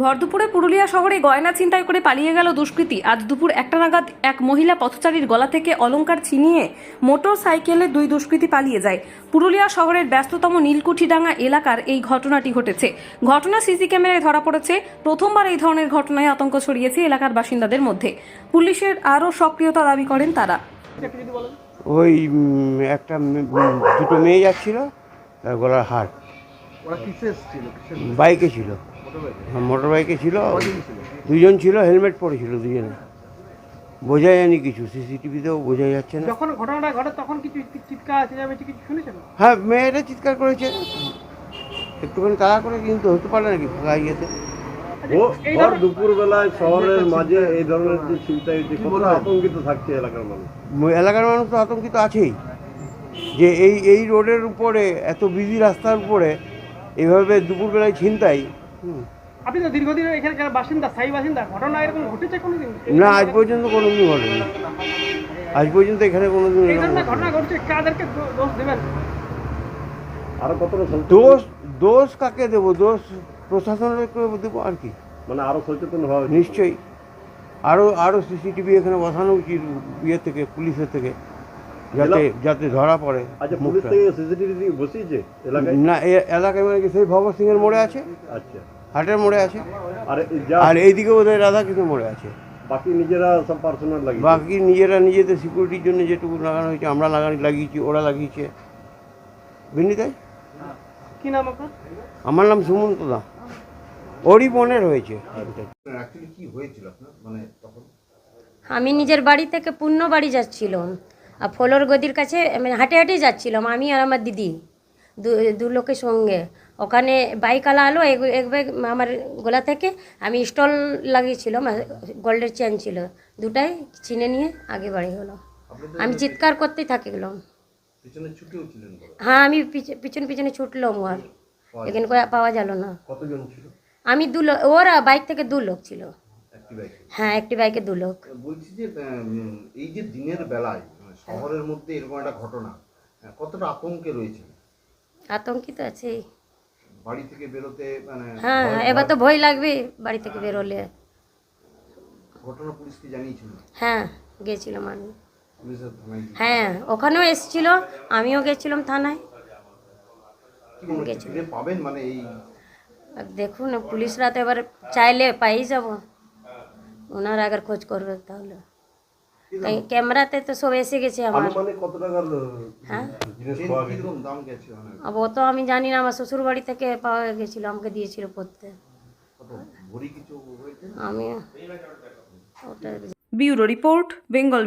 ভরদুপুরে পুরুলিয়া শহরে গয়না ছিনতাই করে পালিয়ে গেল দুষ্কৃতী। আজ দুপুর একটা নাগাদ এক মহিলা পথচারীর গলা থেকে অলংকার ছিনিয়ে মোটর সাইকেলে দুই দুষ্কৃতী পালিয়ে যায়। পুরুলিয়া শহরের ব্যস্ততম নীলকুঠিডাঙ্গা এলাকার এই ঘটনাটি ঘটেছে। ঘটনা সিসি ক্যামেরায় ধরা পড়েছে। প্রথমবার এই ধরনের ঘটনায় আতঙ্ক ছড়িয়েছে এলাকার বাসিন্দাদের মধ্যে। পুলিশের আরও সক্রিয়তা দাবি করেন তারা। ওই একটা দুটো মেয়ে যাচ্ছিল গলার হার। ওরা কিসে এসেছিল? কিসের বাইকে ছিল। মোটর বাইকে ছিল। দুজন ছিল? হেলমেট পরেছিল দুজনে। বোঝা যায়নি কিছু সিসিটিভিতেও বোঝা যাচ্ছে না। যখন ঘটনাটা ঘটে তখন কিছু চিৎকার কিছু শুনেছেন? হ্যাঁ মেয়েটা চিৎকার করেছে। একটুখানি তাড়া করে কিন্তু হতে পারে নাকি ফাঁকা ইয়েতে? ও ভর দুপুরবেলায় শহরের মাঝে এই ধরনের যে চিন্তা আতঙ্কিত থাকছে এলাকার মানুষ? এলাকার মানুষ তো আতঙ্কিত আছেই। যে এই এই রোডের উপরে এত বিজি রাস্তার উপরে এভাবে দুপুরবেলায় ছিনতাই আপনি তো দীর্ঘদিনের এখানকার বাসিন্দা স্থায়ী বাসিন্দা ঘটনা এরকম ঘটেছে কোনোদিন? না আজ পর্যন্ত কোনোদিন ঘটেনি। আজ পর্যন্ত এখানে কোনোদিন এই ধরনের ঘটনা ঘটছে কাদেরকে দোষ দেবেন? আরও কতটা দোষ দোষ কাকে দেবো? দোষ প্রশাসনের দেবো আর কি। মানে আরও সচেতন হওয়া নিশ্চয়ই। আরও আরও সিসিটিভি এখানে বসানো উচিত ইয়ে থেকে পুলিশের থেকে যাতে যাতে ধরা পড়ে আচ্ছা পুলিশ থেকে সিসিটিভি বসিয়েছে এলাকায়? না এ এলাকায় মানে কি সেই ভগৎ সিংয়ের মোড়ে আছে? আচ্ছা। হাটের মোড়ে আছে। আর এই যা আর এইদিকে বোধহয় রাধাকৃষ্ণ মোড়ে আছে। বাকি নিজেরা সব পার্সোনাল লাগে বাকি নিজেরা নিজেদের সিকিউরিটির জন্য যেটুকু লাগানো হয়েছে আমরা লাগানো লাগিয়েছি ওরা লাগিয়েছে। বুঝলি তাই? কি নাম আপনার? আমার নাম সুমন্ত দা। ওরই বোনের হয়েছে আমি নিজের বাড়ি থেকে পূর্ণ বাড়ি যাচ্ছিলাম। আর ফলোর গদির কাছে মানে হাঁটে হাঁটে যাচ্ছিলাম আমি আর আমার দিদি। দু দু লোকের সঙ্গে। ওখানে বাইকওয়ালা আলো এক এক ব্যাগ আমার গলা থেকে আমি স্টল লাগিয়েছিলাম গোল্ডের চেন ছিল। দুটাই চিনে নিয়ে আগে বাড়ি হলো আমি চিৎকার করতেই থাকি গেলাম হ্যাঁ আমি পিছ- পিছনে পিছনে ছুটলাম আর। এখানে পাওয়া গেল না। আমি দু লোক ওরা বাইক থেকে দু লোক ছিল। হ্যাঁ একটি বাইকে দু লোক। বলছি যে এই যে দিনের বেলায় মানে শহরের মধ্যে এরকম একটা ঘটনা কতটা আতঙ্কে রয়েছে আতঙ্কিত আছেই বাড়ি থেকে বেরোতে মানে হ্যাঁ এবার তো ভয় লাগবে বাড়ি থেকে বেরোলে। ঘটনা পুলিশকে জানিয়েছিল? হ্যাঁ গেছিলাম আমি। হ্যাঁ ওখানেও এসেছিল আমিও গেছিলাম থানায়। কি হচ্ছে গেছিল। ফিরে পাবেন? মানে এই দেখুন পুলিশরা তো এবার চাইলে পাই যাব। ওনারা আগে খোঁজ করবে তাহলে। ক্যামেরাতে তো সব এসে গেছে আমার। হ্যাঁ? ও তো আমি জানি না আমার শ্বশুর বাড়ি থেকে পাওয়া গেছিল আমাকে দিয়েছিল পড়তে। আমি ওটা ব্যুরো রিপোর্ট বেঙ্গল